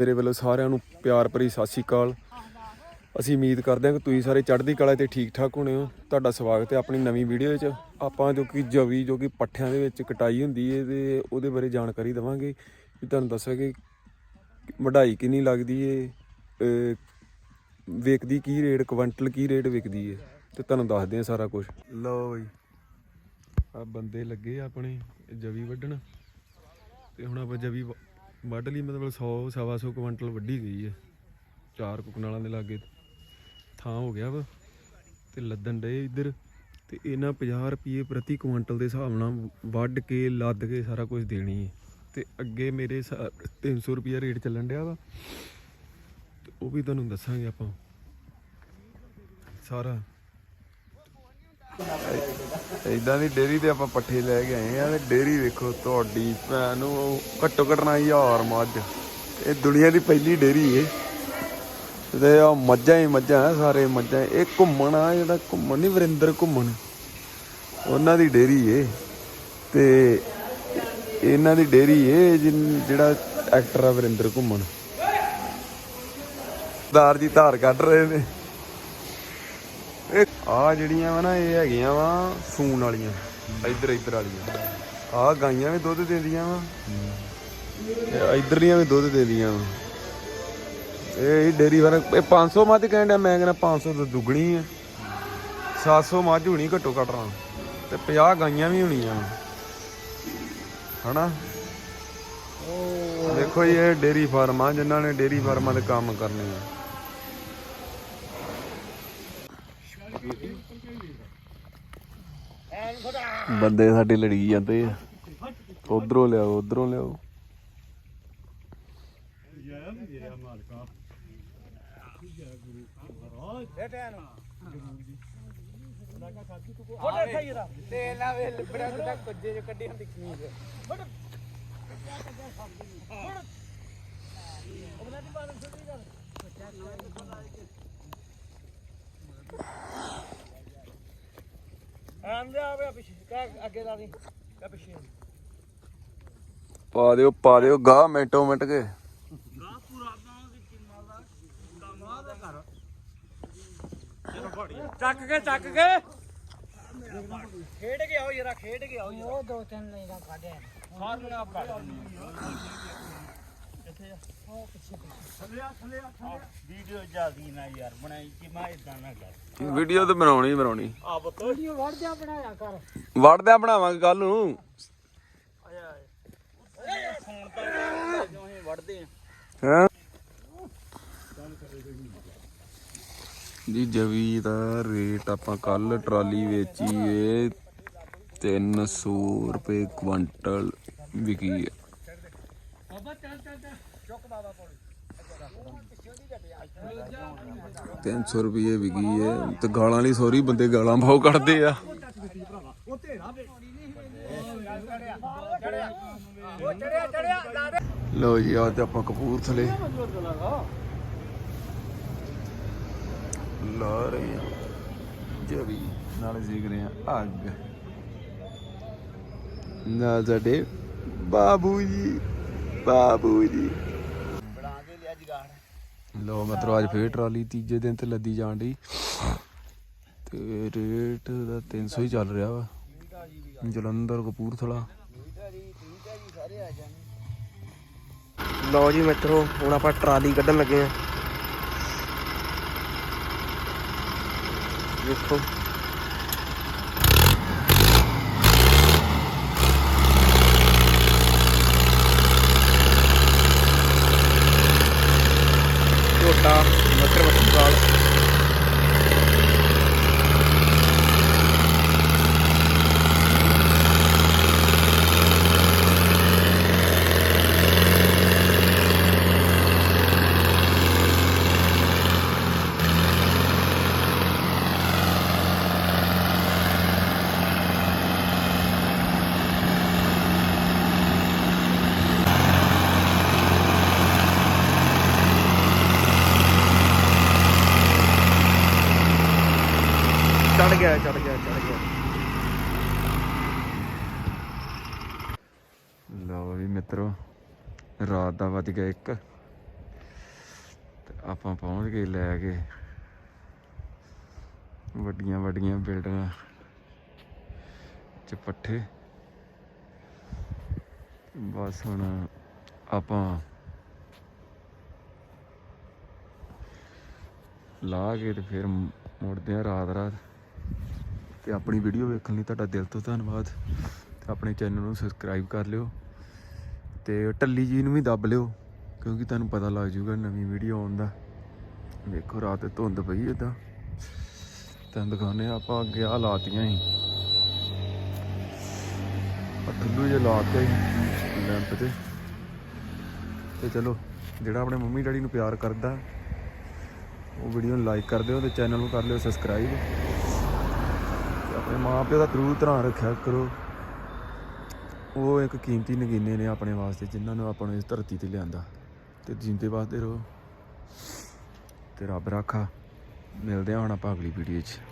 ਮੇਰੇ ਵੱਲੋਂ ਸਾਰਿਆਂ ਨੂੰ ਪਿਆਰ ਭਰੀ ਸਤਿ ਸ਼੍ਰੀ ਅਕਾਲ। ਅਸੀਂ ਉਮੀਦ ਕਰਦੇ ਹਾਂ ਕਿ ਤੁਸੀਂ ਸਾਰੇ ਚੜ੍ਹਦੀ ਕਲਾ ਤੇ ਠੀਕ ਠਾਕ ਹੋਣੇ ਹੋ। ਤੁਹਾਡਾ ਸਵਾਗਤ ਹੈ ਆਪਣੀ ਨਵੀਂ ਵੀਡੀਓ ਵਿੱਚ। ਆਪਾਂ ਜੋ ਕਿ ਜਵੀ, ਜੋ ਕਿ ਪੱਠਿਆਂ ਦੇ ਵਿੱਚ ਕਟਾਈ ਹੁੰਦੀ ਹੈ ਤੇ ਉਹਦੇ ਬਾਰੇ ਜਾਣਕਾਰੀ ਦਵਾਂਗੇ। ਵੀ ਤੁਹਾਨੂੰ ਦੱਸਾਂਗੇ ਵਢਾਈ ਕਿੰਨੀ ਲੱਗਦੀ ਏ, ਅਹ ਵਿਕਦੀ ਕੀ ਰੇਟ, ਕੁਇੰਟਲ ਕੀ ਰੇਟ ਵਿਕਦੀ ਏ। ਤੇ ਤੁਹਾਨੂੰ ਦੱਸਦੇ ਆ ਸਾਰਾ ਕੁਝ ਲਓ ਜੀ ਆ ਬੰਦੇ ਲੱਗੇ ਆਪਣੇ ਜਵੀ ਵੱਢਣ। ਤੇ ਹੁਣ ਆਪਾਂ ਜਵੀ ਵ- ਵੱਢ ਲਈ, ਮਤਲਬ 100 ਸਵਾ ਸੌ ਕੁਇੰਟਲ ਵੱਢੀ ਗਈ ਹੈ। ਚਾਰ ਕੁਕਨਾਲਾਂ ਦੇ ਲਾਗੇ ਥਾਂ ਹੋ ਗਿਆ ਵਾ ਤੇ ਲੱਦਣ ਡੇ ਇੱਧਰ ਤੇ ਇਹਨਾਂ 50 ਰੁਪਏ ਪ੍ਰਤੀ ਕੁਇੰਟਲ ਦੇ ਹਿਸਾਬ ਨਾਲ ਵੱਢ ਕੇ, ਲੱਦ ਕੇ ਸਾਰਾ ਕੁਝ ਦੇਣੀ ਹੈ। ਤੇ ਅੱਗੇ ਮੇਰੇ ਸਾ- 300 ਰੁਪਏ ਰੇਟ ਚੱਲਣ ਡਿਆ ਵਾ। ਉਹ ਵੀ ਤੁਹਾਨੂੰ ਦੱਸਾਂਗੇ ਆਪਾਂ। ਸਾਰਾ ਇਦਾਂ ਦੀ ਡੇਰੀ ਤੇ ਆਪਾਂ ਪੱਠੇ ਲੈ ਕੇ ਆਏ ਆ ਤੇ ਡੇਰੀ ਵੇਖੋ ਤੁਹਾਡੀ ਭੈਣ ਨੂੰ ਘੱਟੋ ਘੱਟ ਨਾ ਮੱਝ। ਇਹ ਦੁਨੀਆ ਦੀ ਪਹਿਲੀ ਡੇਰੀ ਏ। ਤੇ ਆ ਮੱਝਾਂ ਹੀ ਮੱਝਾਂ ਸਾਰੇ ਮੱਝਾਂ। ਇਹ ਘੁੰਮਣ ਆ, ਜਿਹੜਾ ਘੁੰਮਣ ਨਹੀਂ ਵਰਿੰਦਰ ਘੁੰਮਣ। ਉਹਨਾਂ ਦੀ ਡੇਰੀ ਏ। ਤੇ ਇਹਨਾਂ ਦੀ ਡੇਰੀ ਏ, ਜਿਨ- ਜਿਹੜਾ ਐਕਟਰ ਆ ਵਰਿੰਦਰ ਘੁੰਮਣ। ਦਾਰ ਜੀ ਧਾਰ ਕੱਢ ਰਹੇ ਨੇ। ਇਹ ਆ ਜਿਹੜੀਆਂ ਵਾ ਨਾ, ਇਹ ਹੈਗੀਆਂ ਵਾ ਸੂਣ ਵਾਲੀਆਂ, ਇੱਧਰ ਇੱਧਰ ਵਾਲੀਆਂ। ਆ ਗਾਈਆਂ ਵੀ ਦੁੱਧ ਦਿੰਦੀਆਂ ਵਾ। ਤੇ ਇੱਧਰਲੀਆਂ ਵੀ ਦੁੱਧ ਦਿੰਦੀਆਂ ਵਾ। ਇਹ ਹੀ ਡੇਰੀ ਫਾਰਮ ਇਹ 500 ਮੱਝ ਕਹਿਣ ਮੈਂ ਕਹਿੰਦਾ 500 ਤੋਂ ਦੁੱਗਣੀ ਆ। 700 ਮੱਝ ਹੋਣੀ ਘੱਟੋ ਘੱਟ ਰਾਂ। ਤੇ 50 ਗਾਈਆਂ ਵੀ ਹੋਣੀਆਂ ਵਾ। ਹਨਾ? ਦੇਖੋ ਜੀ, ਇਹ ਡੇਰੀ ਫਾਰਮ ਆ ਜਿਨ੍ਹਾਂ ਨੇ ਡੇਰੀ ਫਾਰਮਾਂ ਦੇ ਕੰਮ ਕਰਨੇ ਆ। ਬੰਦੇ ਸਾਡੇ ਲੜੀ ਜਾਂਦੇ ਆ। ਉਧਰੋਂ ਲਿਆਓ ਉਧਰੋਂ ਲਿਆਓ। ਤੇ ਨਾ ਵੇ ਦਾ ਆਵੇ ਪਿੱਛੇ ਕਾ ਅੱਗੇ ਦਾ ਨਹੀਂ ਕਾ ਪਿੱਛੇ। ਪਾ ਦਿਓ ਪਾ ਦਿਓ ਗਾਹ ਮਿੰਟੋ ਮਿੰਟ ਕੇ। ਚੱਕ ਕੇ ਚੱਕ ਕੇ। ਖੇਡ ਕੇ ਆਓ ਜਰਾ ਖੇਡ ਕੇ ਆਓ ਉਹ ਦੋ ਤਿੰਨ ਨਹੀਂ ਦਾ ਕੱਢਿਆ ਆਪ ਕੱਢ ਕਿੱਥੇ ਆ ਉਹ ਪਿੱਛੇ ਥੱਲੇ ਆ ਥੱਲੇ ਆ ਵੀਡੀਓ ਜਿਆਦੀ ਨਾ ਯਾਰ ਬਣਾਈ ਕਿ ਮੈਂ ਇਦਾਂ ਨਾ ਕਰ ਵੀਡੀਓ ਤੇ ਬਣਾਉਣੀ ਬਣਾਉਣੀ। ਆ ਬਤ ਵੀਡੀਓ ਵੜ ਜਾ ਬਣਾਇਆ ਕਰ। ਵੜਦਿਆਂ ਬਣਾਵਾਂਗੇ ਕੱਲ ਨੂੰ। ਆਇਆ ਫੋਨ ਕਰ ਜੋ ਅਸੀਂ ਵੜਦੇ ਆ ਹੈ? ਜੀ ਜਵੀ ਦਾ ਰੇਟ ਆਪਾਂ ਕੱਲ ਟਰਾਲੀ ਵੇਚੀ ਏ 300 ਰੁਪਏ ਕੁਇੰਟਲ ਵਿਕੀ ਹੈ। ਬਾਬਾ ਚੱਲ ਚੱਲ ਚੱਲ। ਚੁੱਕ ਬਾਬਾ ਕੋਲ। 300 ਰੁਪਏ ਵਿਕੀ ਹੈ। ਤੇ ਗਾਲਾਂ ਵਾਲੀ ਸੋਰੀ ਬੰਦੇ ਗਾਲਾਂ ਬਹੁਤ ਕੱਢਦੇ ਆ। ਉਹ ਚੜਿਆ ਚੜਿਆ ਲਾ ਜੀ ਅੱਜ ਆਪਾਂ ਕਪੂਰਥਲੇ ਲਾ ਰਹੇ ਆ ਜਵੀ ਨਾਲ ਸਿੱਖ ਰਹੇ ਆ ਅੱਗ। ਨਾ ਸਾਡੇ ਬਾਬੂ ਜੀ। ਬਾਬੂ ਜੀ। ਬਣਾ ਕੇ ਲਿਆ ਜਗਾੜ ਲੋ ਮਤਲਬ ਅੱਜ ਫੇਰ ਟਰਾਲੀ ਤੀਜੇ ਦਿਨ ਤੇ ਲੱਦੀ ਜਾਣ ਡਈ। ਤੇ ਰੇਟ ਦਾ 300 ਹੀ ਚੱਲ ਰਿਹਾ ਵਾ। ਜਲੰਧਰ ਕਪੂਰਥਲਾ। ਲਓ ਜੀ ਮਿੱਤਰੋ ਹੁਣ ਆਪਾਂ ਟਰਾਲੀ ਕੱਢਣ ਲੱਗੇ ਆ। ਦੇਖੋ ਚੜ ਗਿਆ ਚੜ ਗਿਆ ਚੜ ਗਿਆ। ਲਓ ਵੀ ਮਿੱਤਰੋ, ਰਾਤ ਦਾ ਵੱਜ ਗਿਆ ਇੱਕ। ਆਪਾਂ ਪਹੁੰਚ ਗਏ ਲੈ ਕੇ। ਵੱਡੀਆਂ ਵੱਡੀਆਂ ਬਿਲਡਿੰਗਾਂ ਚ ਪੱਠੇ। ਬਸ ਹੁਣ ਆਪਾਂ ਲਾ ਕੇ ਤੇ ਫਿਰ ਮੁੜਦੇ ਆ ਰਾਤ ਰਾਤ ਤੇ ਆਪਣੀ ਵੀਡੀਓ ਵੇਖਣ ਲਈ ਤੁਹਾਡਾ ਦਿਲ ਤੋਂ ਧੰਨਵਾਦ। ਤੇ ਆਪਣੇ ਚੈਨਲ ਨੂੰ ਸਬਸਕ੍ਰਾਈਬ ਕਰ ਲਿਓ ਤੇ ਟੱਲੀ ਜੀ ਨੂੰ ਵੀ ਦੱਬ ਲਿਓ, ਕਿਉਂਕਿ ਤੁਹਾਨੂੰ ਪਤਾ ਲੱਗ ਜੂਗਾ ਨਵੀਂ ਵੀਡੀਓ ਆਉਣ ਦਾ। ਵੇਖੋ, ਰਾਤ ਧੁੰਦ ਪਈ ਏਦਾਂ। ਤੁਹਾਨੂੰ ਦਿਖਾਉਂਦੇ ਹਾਂ ਆਪਾਂ ਅੱਗੇ ਆ ਲਾਤੀਆਂ ਹੀ। ਆ ਠੁੱਲੂ ਜੇ ਲਾਤੇ ਸੀ ਲੈਂਪ ਤੇ। ਤੇ ਚਲੋ, ਜਿਹੜਾ ਆਪਣੇ ਮੰਮੀ ਡੈਡੀ ਨੂੰ ਪਿਆਰ ਕਰਦਾ, ਉਹ ਵੀਡੀਓ ਨੂੰ ਲਾਈਕ ਕਰ ਦਿਓ ਤੇ ਚੈਨਲ ਨੂੰ ਕਰ ਲਿਓ ਸਬਸਕ੍ਰਾਈਬ ਆਪਣੇ ਮਾਂ ਪਿਓ ਦਾ ਜ਼ਰੂਰ ਧਿਆਨ ਰੱਖਿਆ ਕਰੋ। ਉਹ ਇੱਕ ਕੀਮਤੀ ਨਗੀਨੇ ਨੇ ਆਪਣੇ ਵਾਸਤੇ, ਜਿਨ੍ਹਾਂ ਨੂੰ ਆਪਾਂ ਨੂੰ ਇਸ ਧਰਤੀ ਤੇ ਲਿਆਂਦਾ। ਤੇ ਜਿੰਦੇ ਵਾਸਤੇ ਰਹੋ। ਤੇ ਰੱਬ ਰਾਖਾ। ਮਿਲਦੇ ਹਾਂ ਹੁਣ ਆਪਾਂ ਅਗਲੀ ਵੀਡੀਓ 'ਚ।